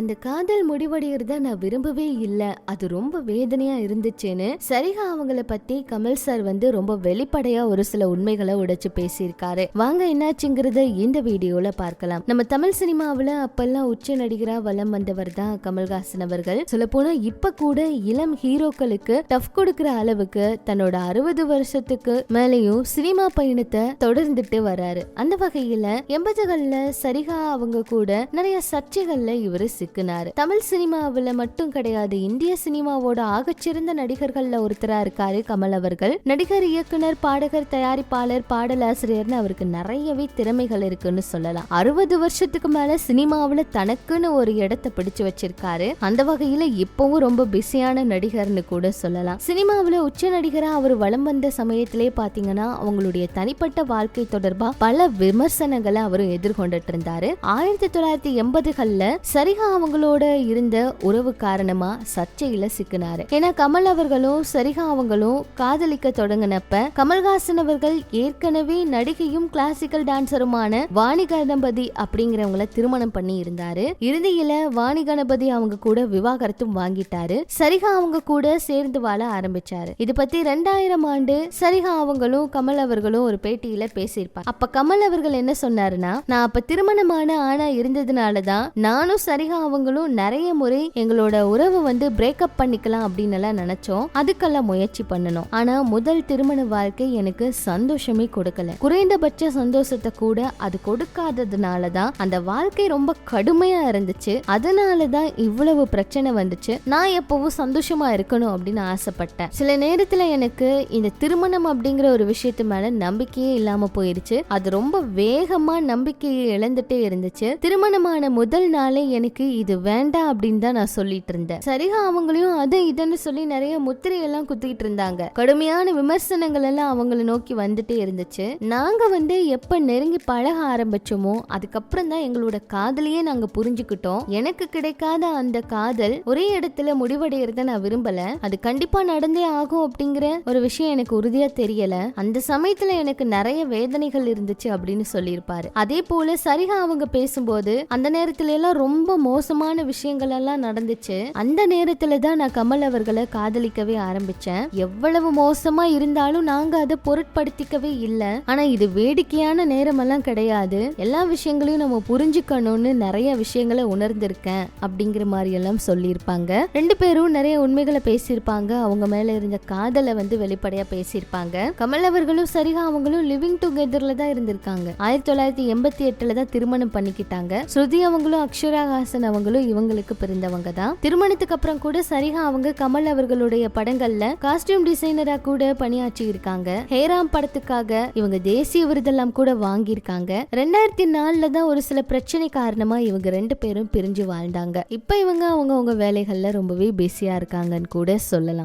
அந்த காதல் முடிவடைகிறத நான் விரும்பவே இல்லை. அது ரொம்ப வேதனையா இருந்துச்சுன்னு சரிகா அவங்கள பத்தி கமல் சார் வந்து ரொம்ப வெளிப்படையா ஒரு சில உண்மைகளை உடைச்சு பேசியிருக்காரு. வாங்க என்னாச்சுங்கிறத இந்த வீடியோல பார்க்கலாம். நம்ம தமிழ் சினிமாவில் அப்பெல்லாம் உச்ச நடிகரா வலம் வந்தவர் தான் கமல்ஹாசன் அவர்கள். சொல்ல போனா இப்ப கூட இளம் ஹீரோக்களுக்கு டஃப் கொடுக்கிற அளவுக்கு தன்னோட அறுபது வருஷத்துக்கு மேலேயும் சினிமா பயணத்தை தொடர்ந்துட்டு வராரு. அந்த வகையில எண்பதுகள்ல சரிகா அவங்க கூட நிறைய சர்ச்சைகள்ல இவரு இருக்குனாரு தமிழ் சினிமாவுல மட்டும் கிடையாது இந்திய சினிமாவோட ஆகச்சிறந்த நடிகர்கள்ல ஒருத்தரா இருக்காரு கமல் அவர்கள். நடிகர் இயக்குனர் பாடகர் தயாரிப்பாளர் பாடலாசிரியர்னு அவருக்கு நிறையவே திறமைகள் இருக்குன்னு சொல்லலாம். அறுபது வருஷத்துக்கு மேல சினிமாவில் தனக்குன்னு ஒரு இடத்தை பிடிச்சு வச்சிருக்காரு. அந்த வகையில இப்பவும் ரொம்ப பிஸியான நடிகர்னு கூட சொல்லலாம். சினிமாவுல உச்ச நடிகரா அவர் வலம் வந்த சமயத்திலே பாத்தீங்கன்னா அவங்களுடைய தனிப்பட்ட வாழ்க்கை தொடர்பா பல விமர்சனங்களை அவரும் எதிர்கொண்டுட்டு இருந்தாரு. ஆயிரத்தி தொள்ளாயிரத்தி எண்பதுகள்ல சரிகா அவங்களோட இருந்த உறவு காரணமா சர்ச்சையில சிக்கினாரு. ஏன்னா கமல் அவர்களும் சரிகா அவங்களும் காதலிக்க தொடங்கினப்ப கமல்ஹாசன் அவர்கள் ஏற்கனவே நடிகையும் கிளாசிக்கல் டான்சருமான வாணி கணபதி அப்படிங்கிறவங்கள திருமணம் பண்ணி இருந்தாரு. இறுதியில வாணி கணபதி அவங்க கூட விவாகரத்தும் வாங்கிட்டாரு. சரிகா அவங்க கூட சேர்ந்து வாழ ஆரம்பிச்சாரு. இது பத்தி ரெண்டாயிரம் ஆண்டு சரிகா அவங்களும் கமல் அவர்களும் ஒரு பேட்டியில பேசியிருப்பாங்க. அப்ப கமல் அவர்கள் என்ன சொன்னாருன்னா நான் அப்ப திருமணமான ஆணா இருந்ததுனாலதான் நானும் சரிகா அவங்களும் நிறைய முறை எங்களோட உறவு வந்து பிரேக்கப் பண்ணிக்கலாம் அப்படின்னு எல்லாம் நினைச்சோம். அதுக்கெல்லாம் முயற்சி பண்ணணும். ஆனா முதல் திருமண வாழ்க்கை எனக்கு சந்தோஷமே கொடுக்கல. குறைந்தபட்ச சந்தோஷத்தை கூட அது கொடுக்காததுனால தான் அந்த வாழ்க்கை ரொம்ப கடுமையா இருந்துச்சு. அதனாலதான் இவ்வளவு பிரச்சனை வந்துச்சு. நான் எப்பவும் சந்தோஷமா இருக்கணும் அப்படின்னு ஆசைப்பட்டேன். சில நேரத்துல எனக்கு இந்த திருமணம் அப்படிங்கிற ஒரு விஷயத்து மேல நம்பிக்கையே இல்லாம போயிருச்சு. அது ரொம்ப வேகமா நம்பிக்கையை இழந்துட்டே இருந்துச்சு. திருமணமான முதல் நாளே எனக்கு இது வேண்டாம் அப்படின்னு தான் நான் சொல்லிட்டு இருந்தேன். சரிகா அவங்களையும் அது இதுன்னு சொல்லி நிறைய முத்திரையெல்லாம் குத்திக்கிட்டு இருந்தாங்க. கடுமையான விமர்சனங்கள் எல்லாம் அவங்கள நோக்கி வந்துட்டே இருந்துச்சு. நாங்க வந்து எப்ப நெருங்கி பழக ஆரம்பிச்சோமோ அதுக்கப்புறம் தான் எங்களோட காதலையே நாங்க புரிஞ்சுக்கிட்டோம். எனக்கு கிடைக்காத அந்த காதல் ஒரே இடத்துல முடிவடைகிறத நான் விரும்பல. அது கண்டிப்பா நடந்தே ஆகும் அப்படிங்கிற ஒரு விஷயம் எனக்கு உறுதியா தெரியல. அந்த சமயத்துல எனக்கு நிறைய வேதனைகள் இருந்துச்சு அப்படின்னு சொல்லியிருப்பாரு. அதே போல சரிகா அவங்க பேசும்போது அந்த நேரத்துல எல்லாம் ரொம்ப மோசமான விஷயங்கள் எல்லாம் நடந்துச்சு. அந்த நேரத்துல தான் நான் கமல் அவர்களை காதலிக்கவே ஆரம்பிச்சேன். எவ்வளவு மோசமா இருந்தாலும் நாங்க அதை பொருட்படுத்திக்கவே இல்ல. ஆனா இது வேடிக்கையான நேரமெல்லாம் கிடையாது. எல்லா விஷயங்களையும் நம்ம புரிஞ்சுக்கணும்னு நிறைய விஷயங்களை உணர்ந்திருக்கேன் அப்படிங்கிற மாதிரி எல்லாம் சொல்லியிருப்பாங்க. ரெண்டு பேரும் நிறைய உண்மைகளை பேசியிருப்பாங்க. அவங்க மேல இருந்த காதலை வந்து வெளிப்படையா பேசியிருப்பாங்க. கமல் அவர்களும் சரிகா அவங்களும் லிவிங் டுகெதர்ல தான் இருந்திருக்காங்க. ஆயிரத்தி தொள்ளாயிரத்தி எண்பத்தி எட்டுல தான் திருமணம் பண்ணிக்கிட்டாங்க. ஸ்ருதி அவங்களும் அக்ஷரா ஹாசன் அவங்களும் இவங்களுக்கு பிறந்தவங்க தான் திருமணத்துக்கு அப்புறம் கூட சரிகா அவங்க கமல் அவர்களுடைய படங்கள்ல காஸ்டியூம் டிசைனரா கூட பணியாற்றி இருக்காங்க. ஹேராம் படத்துக்காக இவங்க தேசிய விருதெல்லாம் கூட வாங்கியிருக்காங்க. ரெண்டாயிரத்தி நாலுல தான் ஒரு சில பிரச்சனை காரணமா இவங்க ரெண்டு பேரும் பிரிஞ்சு வாழ்ந்தாங்க. இப்ப இவங்க அவங்க அவங்க வேலைகள்ல ரொம்பவே பிஸியா இருக்காங்கன்னு கூட சொல்லலாம்.